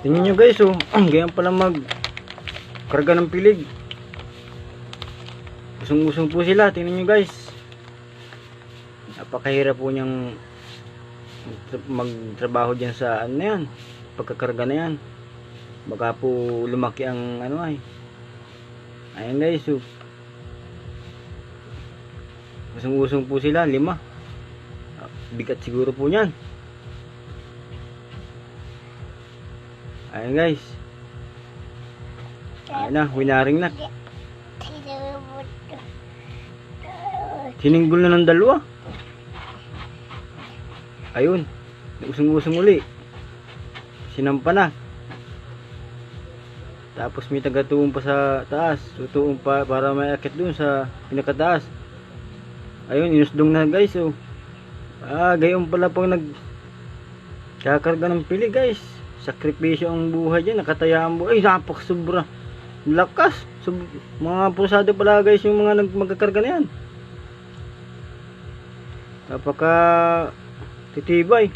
Tingnan nyo guys, oh. Ganyan pala mag karga ng pilig. Usong-usong po sila. Tingnan nyo guys. Napakahirap po niyang magtra- magtrabaho dyan sa ano yan. Pagkakarga na yan. Baka po lumaki ang ano ay. Ayan guys, oh. Usong-usong po sila. Lima. Ah, Bigat siguro po niyan. Ayan guys. Ayan na, winaring na. Sininggol na ng dalawa. Ayun. Usong-usong uli. Sinampa na. Tapos may tagatuon pa sa taas. Tutuon pa para may akit dun sa pinakataas. Ayun, inusdong na guys. Oh. Ah, gayon pala pang nag kakarga ng pili guys. Sakripisyo ang buhay dyan. Nakataya ang buhay. Ay, napak sobra. Lakas. Sub mga pusado pala guys yung mga magkakarga na yan. Napaka titibay.